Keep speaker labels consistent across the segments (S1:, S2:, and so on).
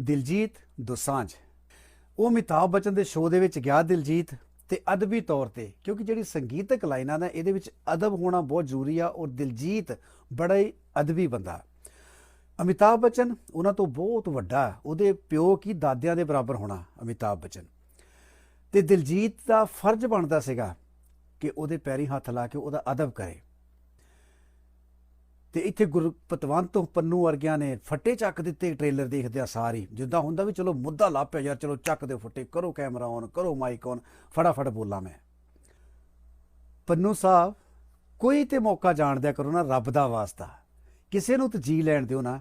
S1: ਦਿਲਜੀਤ ਦੋਸਾਂਝ। ਉਹ ਅਮਿਤਾਭ ਬਚਨ ਦੇ ਸ਼ੋਅ ਦੇ ਵਿੱਚ ਗਿਆ ਦਿਲਜੀਤ ਤੇ ਅਦਬੀ ਤੌਰ ਤੇ, ਕਿਉਂਕਿ ਜਿਹੜੀ ਸੰਗੀਤਕ ਲਾਈਨਾਂ ਨੇ, ਇਹਦੇ ਵਿੱਚ ਅਦਬ ਹੋਣਾ ਬਹੁਤ ਜ਼ਰੂਰੀ ਆ ਔਰ ਦਿਲਜੀਤ ਬੜਾ ਹੀ ਅਦਬੀ ਬੰਦਾ। ਅਮਿਤਾਭ ਬਚਨ ਉਹਨਾਂ ਤੋਂ ਬਹੁਤ ਵੱਡਾ, ਉਹਦੇ ਪਿਓ ਕੀ ਦਾਦਿਆਂ ਦੇ ਬਰਾਬਰ ਹੋਣਾ, ਅਮਿਤਾਭ ਬਚਨ। ਤੇ ਦਿਲਜੀਤ ਦਾ ਫਰਜ਼ ਬਣਦਾ ਸੀਗਾ ਕਿ ਉਹਦੇ ਪੈਰੀ ਹੱਥ ਲਾ ਕੇ ਉਹਦਾ ਅਦਬ ਕਰੇ। ਤੇ ਇੱਥੇ ਗੁਰਪਤਵੰਤ ਪੰਨੂ ਵਰਗਿਆਂ ਨੇ ਫੱਟੇ ਚੱਕ ਦਿੱਤੇ ਟ੍ਰੇਲਰ ਦੇਖਦੇ ਆ ਸਾਰੀ। ਜਿੱਦਾਂ ਹੁੰਦਾ ਵੀ ਚਲੋ ਮੁੱਦਾ ਲਾ ਪਿਆ ਯਾਰ, ਚਲੋ ਚੱਕ ਦਿਓ ਫੱਟੇ, ਕਰੋ ਕੈਮਰਾ ਔਨ, ਕਰੋ ਮਾਈਕ ਔਨ, ਫਟਾਫਟ ਬੋਲਾਂ ਮੈਂ। ਪੰਨੂ ਸਾਹਿਬ, ਕੋਈ ਤੇ ਮੌਕਾ ਜਾਣਦਿਆ ਕਰੋ ਨਾ ਰੱਬ ਦਾ ਵਾਸਤਾ। ਕਿਸੇ ਨੂੰ ਤੇ ਜੀ ਲੈਣ ਦਿਓ ਨਾ।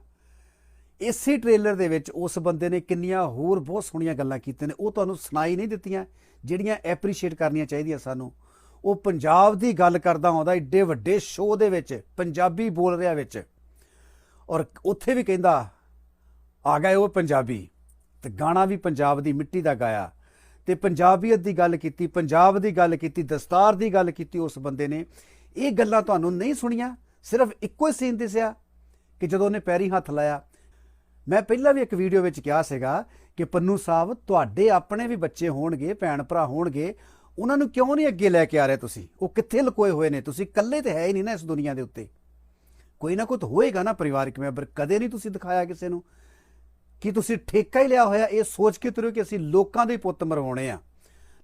S1: ਇਸੇ ਟ੍ਰੇਲਰ ਦੇ ਵਿੱਚ ਉਸ ਬੰਦੇ ਨੇ ਕਿੰਨੀਆਂ ਹੋਰ ਬਹੁਤ ਸੋਹਣੀਆਂ ਗੱਲਾਂ ਕੀਤੀਆਂ ਨੇ। ਉਹ ਤੁਹਾਨੂੰ ਸੁਣਾਈ ਨਹੀਂ ਦਿੱਤੀਆਂ, ਜਿਹੜੀਆਂ ਐਪਰੀਸ਼ੀਏਟ ਕਰਨੀਆਂ ਚਾਹੀਦੀਆਂ ਸਾਨੂੰ। ਉਹ ਪੰਜਾਬ ਦੀ ਗੱਲ ਕਰਦਾ ਆਉਂਦਾ ਏਡੇ ਵੱਡੇ ਸ਼ੋਅ ਦੇ ਵਿੱਚ, ਪੰਜਾਬੀ ਬੋਲ ਰਿਹਾ ਵਿੱਚ। ਔਰ ਉੱਥੇ ਵੀ ਕਹਿੰਦਾ, ਆ ਗਏ ਉਹ ਪੰਜਾਬੀ। ਤੇ ਗਾਣਾ ਵੀ ਪੰਜਾਬ ਦੀ ਮਿੱਟੀ ਦਾ ਗਾਇਆ। ਤੇ ਪੰਜਾਬੀਅਤ ਦੀ ਗੱਲ ਕੀਤੀ, ਪੰਜਾਬ ਦੀ ਗੱਲ ਕੀਤੀ, ਦਸਤਾਰ ਦੀ ਗੱਲ ਕੀਤੀ ਉਸ ਬੰਦੇ ਨੇ। ਇਹ ਗੱਲਾਂ ਤੁਹਾਨੂੰ ਨਹੀਂ ਸੁਣੀਆਂ, ਸਿਰਫ ਇੱਕੋ ਹੀ ਸੀਨ ਦਿਸਿਆ ਕਿ ਜਦੋਂ ਉਹਨੇ ਪੈਰੀ ਹੱਥ ਲਾਇਆ। ਮੈਂ ਪਹਿਲਾਂ ਵੀ ਇੱਕ ਵੀਡੀਓ ਵਿੱਚ ਕਿਹਾ ਸੀਗਾ ਕਿ ਪੰਨੂ ਸਾਹਿਬ, ਤੁਹਾਡੇ ਆਪਣੇ ਵੀ ਬੱਚੇ ਹੋਣਗੇ, ਭੈਣ ਭਰਾ ਹੋਣਗੇ। ਉਹਨਾਂ ਨੂੰ ਕਿਉਂ ਨਹੀਂ ਅੱਗੇ ਲੈ ਕੇ ਆ ਰਹੇ ਤੁਸੀਂ? ਉਹ ਕਿੱਥੇ ਲੁਕੋਏ ਹੋਏ ਨੇ? ਤੁਸੀਂ ਇਕੱਲੇ ਤੇ ਹੈ ਹੀ ਨਹੀਂ ਨਾ ਇਸ ਦੁਨੀਆ ਦੇ ਉੱਤੇ। ਕੋਈ ਨਾ ਕੋਈ ਤਾਂ ਹੋਏਗਾ ਨਾ ਪਰਿਵਾਰਕ ਮੈਂਬਰ। ਕਦੇ ਨਹੀਂ ਤੁਸੀਂ ਦਿਖਾਇਆ ਕਿਸੇ ਨੂੰ ਕਿ ਤੁਸੀਂ ਠੇਕਾ ਹੀ ਲਿਆ ਹੋਇਆ। ਇਹ ਸੋਚ ਕੇ ਤੁਰਿਓ ਕਿ ਅਸੀਂ ਲੋਕਾਂ ਦੇ ਪੁੱਤ ਮਰਵਾਉਣੇ ਆ।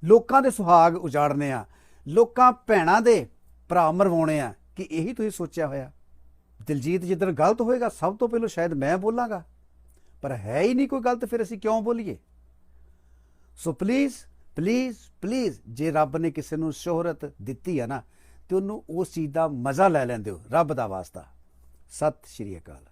S1: ਲੋਕਾਂ ਦੇ ਸੁਹਾਗ ਉਜਾੜਨੇ ਆ। ਲੋਕਾਂ ਭੈਣਾਂ ਦੇ ਭਰਾ ਮਰਵਾਉਣੇ ਆ। ਕਿ ਇਹੀ ਤੁਸੀਂ ਸੋਚਿਆ ਹੋਇਆ। ਦਿਲਜੀਤ, ਜਿੱਦਣ ਗਲਤ ਹੋਏਗਾ, ਸਭ ਤੋਂ ਪਹਿਲਾਂ ਸ਼ਾਇਦ ਮੈਂ ਬੋਲਾਂਗਾ। ਪਰ ਹੈ ਹੀ ਨਹੀਂ ਕੋਈ ਗਲਤ, ਫਿਰ ਅਸੀਂ ਕਿਉਂ ਬੋਲੀਏ? ਸੋ ਪਲੀਜ਼ ਪਲੀਜ਼ ਪਲੀਜ਼ ਜੇ ਰੱਬ ਨੇ ਕਿਸੇ ਨੂੰ ਸ਼ੋਹਰਤ ਦਿੱਤੀ ਹੈ ਨਾ, ਤੇ ਉਹਨੂੰ ਉਸ ਚੀਜ਼ ਦਾ ਮਜ਼ਾ ਲੈ ਲੈਂਦੇ ਹੋ, ਰੱਬ ਦਾ ਵਾਸਤਾ। ਸਤਿ ਸ਼੍ਰੀ ਅਕਾਲ।